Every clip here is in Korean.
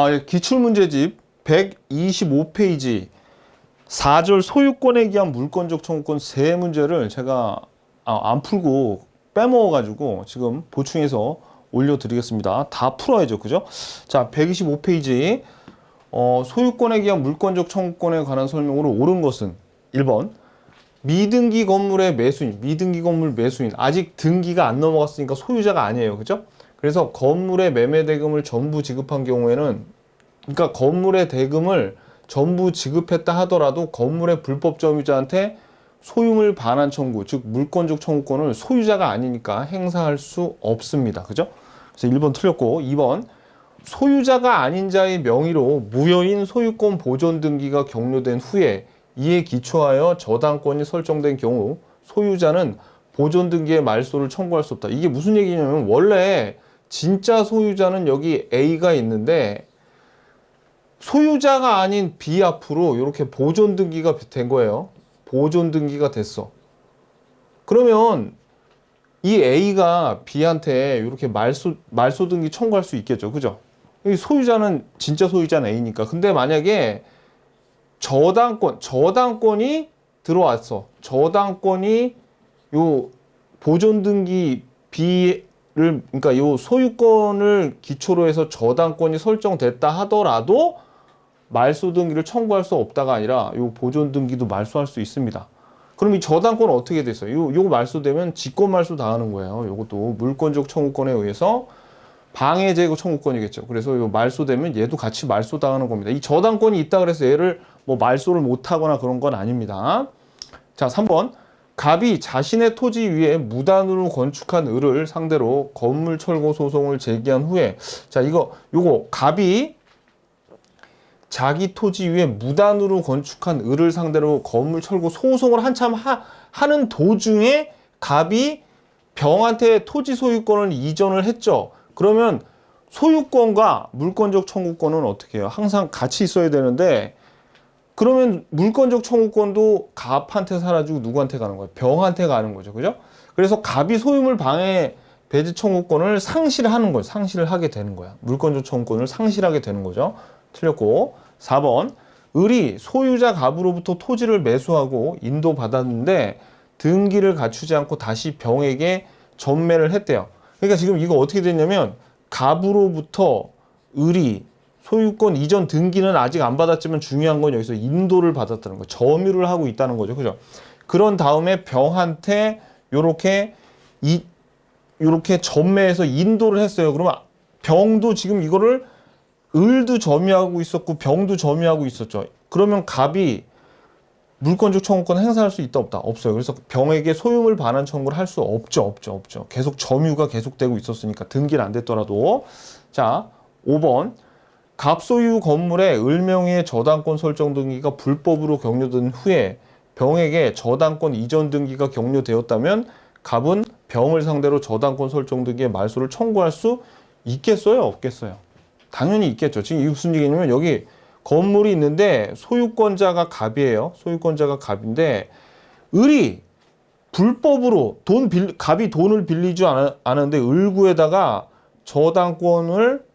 아, 예, 기출문제집 125페이지 4절 소유권에 기한 물권적 청구권 세 문제를 제가 아, 안 풀고 빼먹어 가지고 지금 보충해서 올려드리겠습니다. 다 풀어야죠. 그죠? 자, 125페이지 어, 소유권에 기한 물권적 청구권에 관한 설명으로 옳은 것은 1번 미등기 건물의 매수인, 미등기 건물 매수인 아직 등기가 안 넘어갔으니까 소유자가 아니에요. 그죠? 그래서 건물의 매매 대금을 전부 지급한 경우에는 그러니까 건물의 대금을 전부 지급했다 하더라도 건물의 불법 점유자한테 소유물 반환 청구, 즉 물권적 청구권을 소유자가 아니니까 행사할 수 없습니다. 그죠? 그래서 1번 틀렸고 2번 소유자가 아닌 자의 명의로 무효인 소유권 보존 등기가 격려된 후에 이에 기초하여 저당권이 설정된 경우 소유자는 보존 등기의 말소를 청구할 수 없다. 이게 무슨 얘기냐면 원래 진짜 소유자는 여기 A가 있는데 소유자가 아닌 B 앞으로 이렇게 보존 등기가 된 거예요. 보존 등기가 됐어. 그러면 이 A가 B한테 이렇게 말소 말소 등기 청구할 수 있겠죠. 그죠? 이 소유자는 진짜 소유자는 A니까. 근데 만약에 저당권 저당권이 들어왔어. 저당권이 요 보존 등기 B 를 그러니까 요 소유권을 기초로 해서 저당권이 설정됐다 하더라도 말소 등기를 청구할 수 없다가 아니라 요 보존 등기도 말소할 수 있습니다. 그럼 이 저당권은 어떻게 됐어요? 요 요거 말소되면 직권 말소 당하는 거예요. 요것도 물권적 청구권에 의해서 방해 제거 청구권이겠죠. 그래서 요 말소되면 얘도 같이 말소 당하는 겁니다. 이 저당권이 있다 그래서 얘를 뭐 말소를 못 하거나 그런 건 아닙니다. 자, 3번. 갑이 자신의 토지 위에 무단으로 건축한 을을 상대로 건물 철거 소송을 제기한 후에 자, 이거 요거 갑이 자기 토지 위에 무단으로 건축한 을을 상대로 건물 철거 소송을 한참 하, 하는 도중에 갑이 병한테 토지 소유권을 이전을 했죠. 그러면 소유권과 물권적 청구권은 어떻게 해요? 항상 같이 있어야 되는데 그러면 물권적 청구권도 갑한테 사라지고 누구한테 가는 거예요? 병한테 가는 거죠. 그죠? 그래서 갑이 소유물 방해 배제 청구권을 상실하는 거예요. 상실을 하게 되는 거야. 물권적 청구권을 상실하게 되는 거죠. 틀렸고 4번 을이 소유자 갑으로부터 토지를 매수하고 인도받았는데 등기를 갖추지 않고 다시 병에게 전매를 했대요. 그러니까 지금 이거 어떻게 됐냐면 갑으로부터 을이 소유권 이전 등기는 아직 안 받았지만 중요한 건 여기서 인도를 받았다는 거, 점유를 하고 있다는 거죠, 그죠? 그런 다음에 병한테 요렇게 이 요렇게 전매해서 인도를 했어요. 그러면 병도 지금 이거를 을도 점유하고 있었고 병도 점유하고 있었죠. 그러면 갑이 물권적 청구권 행사할 수 있다 없다 없어요. 그래서 병에게 소유물 반환 청구를 할 수 없죠, 없죠, 없죠. 계속 점유가 계속되고 있었으니까 등기는 안 됐더라도 자 5번 갑소유 건물의 을명의 저당권 설정 등기가 불법으로 격려된 후에 병에게 저당권 이전 등기가 격려되었다면 갑은 병을 상대로 저당권 설정 등기의 말소를 청구할 수 있겠어요, 없겠어요? 당연히 있겠죠. 지금 이게 무슨 얘기냐면 여기 건물이 있는데 소유권자가 갑이에요. 소유권자가 갑인데 을이 불법으로 돈 빌, 갑이 돈을 빌리지 않, 않았는데 을구에다가 저당권을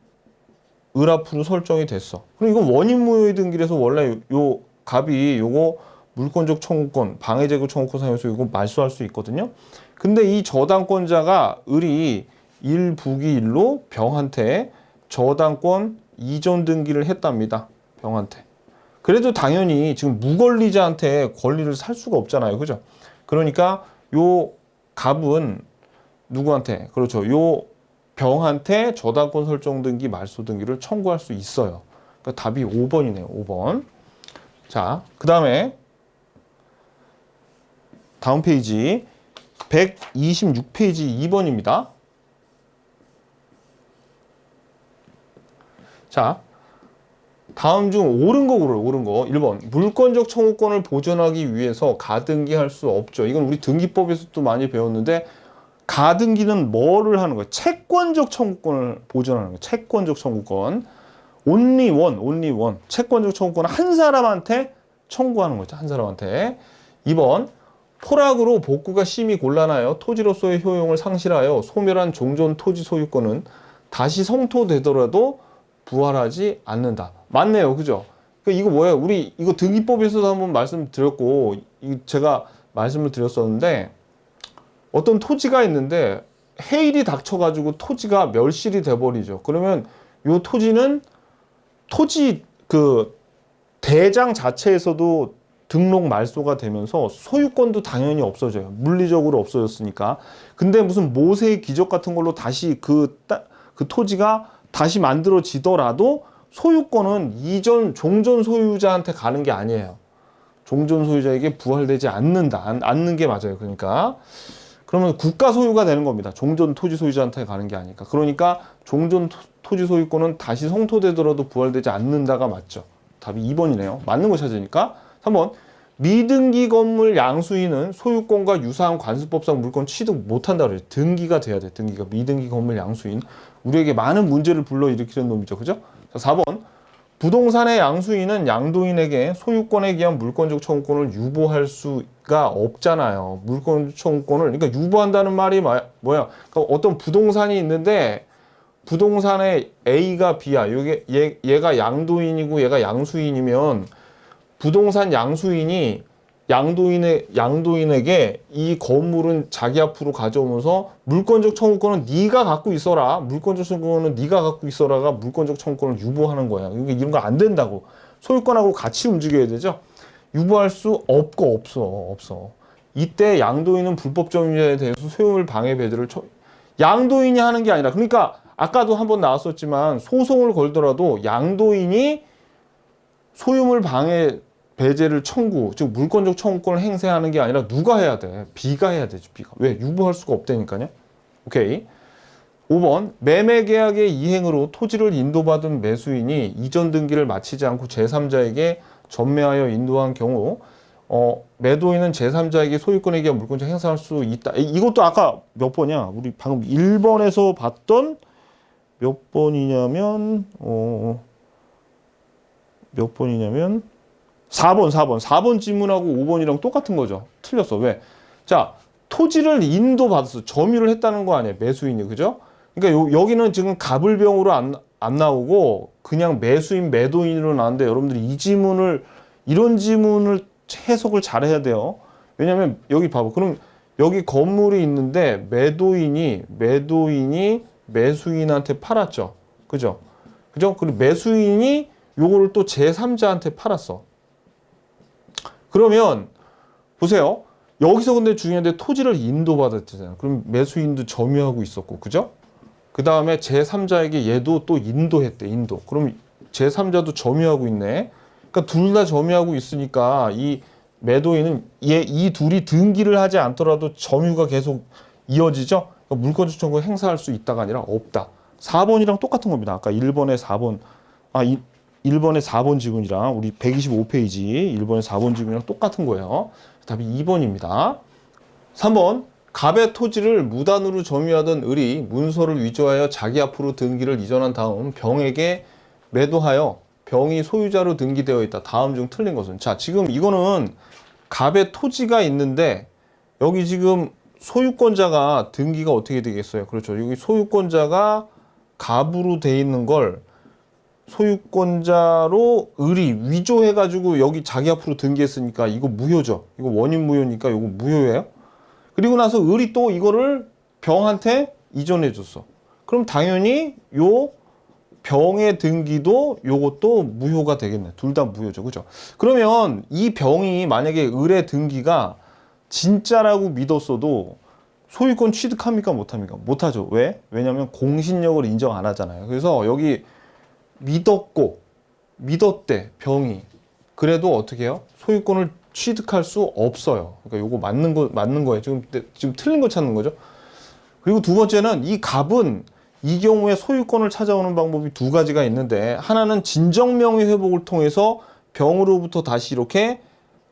을 앞으로 설정이 됐어. 그럼 이건 원인 무효의 등기라서 원래 요 갑이 요거 물권적 청구권, 방해제거 청구권 사용해서 이거 말소할 수 있거든요. 근데 이 저당권자가 을이 일부기일로 병한테 저당권 이전 등기를 했답니다. 병한테. 그래도 당연히 지금 무권리자한테 권리를 살 수가 없잖아요. 그죠? 그러니까 요 갑은 누구한테? 그렇죠. 요 병한테 저당권 설정 등기, 말소 등기를 청구할 수 있어요. 그러니까 답이 5번이네요. 5번. 자, 그 다음에 다음 페이지 126페이지 2번입니다. 자, 다음 중 옳은 거 고르요. 옳은 거. 1번. 물권적 청구권을 보존하기 위해서 가등기할 수 없죠. 이건 우리 등기법에서도 많이 배웠는데 가등기는 뭐를 하는 거예요? 채권적 청구권을 보존하는 거예요. 채권적 청구권. only one, only one. 채권적 청구권은 한 사람한테 청구하는 거죠. 한 사람한테. 2번. 포락으로 복구가 심히 곤란하여 토지로서의 효용을 상실하여 소멸한 종전 토지 소유권은 다시 성토되더라도 부활하지 않는다. 맞네요. 그죠? 그러니까 이거 뭐예요? 우리 이거 등기법에서도 한번 말씀드렸고 이 제가 말씀을 드렸었는데 어떤 토지가 있는데 해일이 닥쳐가지고 토지가 멸실이 돼버리죠. 그러면 요 토지는 토지 그 대장 자체에서도 등록 말소가 되면서 소유권도 당연히 없어져요. 물리적으로 없어졌으니까. 근데 무슨 모세의 기적 같은 걸로 다시 그, 따- 그 토지가 다시 만들어지더라도 소유권은 이전 종전 소유자한테 가는 게 아니에요. 종전 소유자에게 부활되지 않는다. 않, 않는 게 맞아요. 그러니까. 그러면 국가 소유가 되는 겁니다. 종전 토지 소유자한테 가는 게 아니까. 그러니까 종전 토- 토지 소유권은 다시 성토되더라도 부활되지 않는다가 맞죠. 답이 2번이네요. 맞는 거 찾으니까. 3번. 미등기 건물 양수인은 소유권과 유사한 관습법상 물건 취득 못한다 그래요. 등기가 돼야 돼. 등기가 미등기 건물 양수인. 우리에게 많은 문제를 불러일으키는 놈이죠. 그죠? 자, 4번. 부동산의 양수인은 양도인에게 소유권에 기한 물권적 청구권을 유보할 수가 없잖아요. 물권적 청구권을 그러니까 유보한다는 말이 마- 뭐야? 그러니까 어떤 부동산이 있는데 부동산의 A가 B야. 이게 얘, 얘가 양도인이고 얘가 양수인이면 부동산 양수인이 양도인의 양도인에게 이 건물은 자기 앞으로 가져오면서 물권적 청구권은 네가 갖고 있어라. 물권적 청구권은 네가 갖고 있어라가 물권적 청구권을 유보하는 거야. 이게 이런 거 안 된다고. 소유권하고 같이 움직여야 되죠. 유보할 수 없고 없어 없어. 이때 양도인은 불법 점유자에 대해서 소유물 방해 배제를 처... 양도인이 하는 게 아니라 그러니까 아까도 한번 나왔었지만 소송을 걸더라도 양도인이 소유물 방해 배제를 청구, 즉 물권적 청구권을 행사하는 게 아니라 누가 해야 돼? B가 해야 되지, B가. 왜? 유보할 수가 없다니까요. 오케이. 5번 매매 계약의 이행으로 토지를 인도받은 매수인이 이전 등기를 마치지 않고 제3자에게 전매하여 인도한 경우 어, 매도인은 제3자에게 소유권에 기한 물권적 행사할 수 있다. 이- 이것도 아까 몇 번이야? 우리 방금 1번에서 봤던 몇 번이냐면 어, 몇 번이냐면 4번, 4번. 4번 질문하고 5번이랑 똑같은 거죠. 틀렸어. 왜? 자, 토지를 인도받았어. 점유를 했다는 거 아니에요. 매수인이. 그죠? 그러니까 요- 여기는 지금 갑을병으로 안, 안 나오고 그냥 매수인, 매도인으로 나왔는데 여러분들이 이 지문을, 이런 지문을 해석을 잘 해야 돼요. 왜냐면 여기 봐봐. 그럼 여기 건물이 있는데 매도인이, 매도인이 매수인한테 팔았죠. 그죠? 그죠? 그리고 매수인이 요거를 또 제3자한테 팔았어. 그러면 보세요. 여기서 근데 중요한데 토지를 인도받았잖아요. 그럼 매수인도 점유하고 있었고, 그죠? 그 다음에 제3자에게 얘도 또 인도했대, 인도. 그럼 제3자도 점유하고 있네. 그러니까 둘 다 점유하고 있으니까 이 매도인은 얘, 이 둘이 등기를 하지 않더라도 점유가 계속 이어지죠? 그러니까 물권적 청구 행사할 수 있다가 아니라 없다. 4번이랑 똑같은 겁니다. 아까 1번에 4번, 아, 이, 1번에 4번 지문이랑 우리 125페이지 1번에 4번 지문이랑 똑같은 거예요. 답이 2번입니다. 3번 갑의 토지를 무단으로 점유하던 을이 문서를 위조하여 자기 앞으로 등기를 이전한 다음 병에게 매도하여 병이 소유자로 등기되어 있다. 다음 중 틀린 것은 자 지금 이거는 갑의 토지가 있는데 여기 지금 소유권자가 등기가 어떻게 되겠어요? 그렇죠. 여기 소유권자가 갑으로 돼 있는 걸 소유권자로 을이 위조해가지고 여기 자기 앞으로 등기했으니까 이거 무효죠. 이거 원인 무효니까 이거 무효예요. 그리고 나서 을이 또 이거를 병한테 이전해줬어. 그럼 당연히 요 병의 등기도 요것도 무효가 되겠네. 둘 다 무효죠. 그죠? 그러면 이 병이 만약에 을의 등기가 진짜라고 믿었어도 소유권 취득합니까? 못합니까? 못하죠. 왜? 왜냐면 공신력을 인정 안 하잖아요. 그래서 여기 믿었고 믿었대 병이 그래도 어떻게 해요? 소유권을 취득할 수 없어요. 그러니까 요거 맞는 거 맞는 거예요. 지금 지금 틀린 거 찾는 거죠. 그리고 두 번째는 이 갑은 이 경우에 소유권을 찾아오는 방법이 두 가지가 있는데 하나는 진정 명의 회복을 통해서 병으로부터 다시 이렇게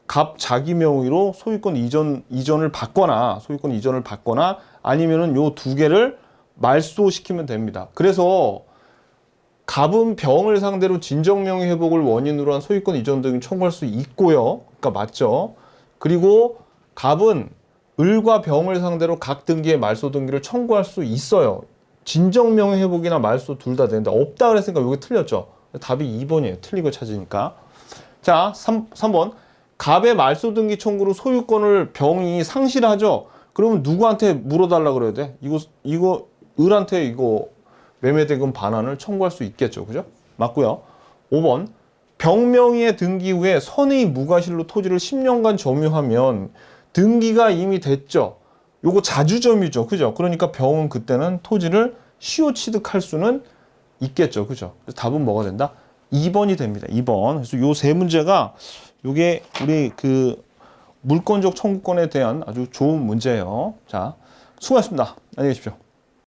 갑 자기 명의로 소유권 이전 이전을 받거나 소유권 이전을 받거나 아니면은 요 두 개를 말소시키면 됩니다. 그래서 갑은 병을 상대로 진정명의 회복을 원인으로 한 소유권 이전 등을 청구할 수 있고요. 그러니까 맞죠. 그리고 갑은 을과 병을 상대로 각 등기의 말소 등기를 청구할 수 있어요. 진정 명예 회복이나 말소 둘 다 되는데 없다 그랬으니까 이게 틀렸죠. 답이 2번이에요. 틀린 거 찾으니까. 자, 3, 3번. 갑의 말소 등기 청구로 소유권을 병이 상실하죠. 그러면 누구한테 물어달라 그래야 돼? 이거 이거 을한테 이거 매매대금 반환을 청구할 수 있겠죠. 그죠? 맞고요. 5번. 병명의의 등기 후에 선의 무과실로 토지를 10년간 점유하면 등기가 이미 됐죠. 요거 자주점유죠. 그죠? 그러니까 병은 그때는 토지를 시효 취득할 수는 있겠죠. 그죠? 답은 뭐가 된다? 2번이 됩니다. 2번. 그래서 요 세 문제가 요게 우리 그 물권적 청구권에 대한 아주 좋은 문제예요. 자, 수고하셨습니다. 안녕히 계십시오.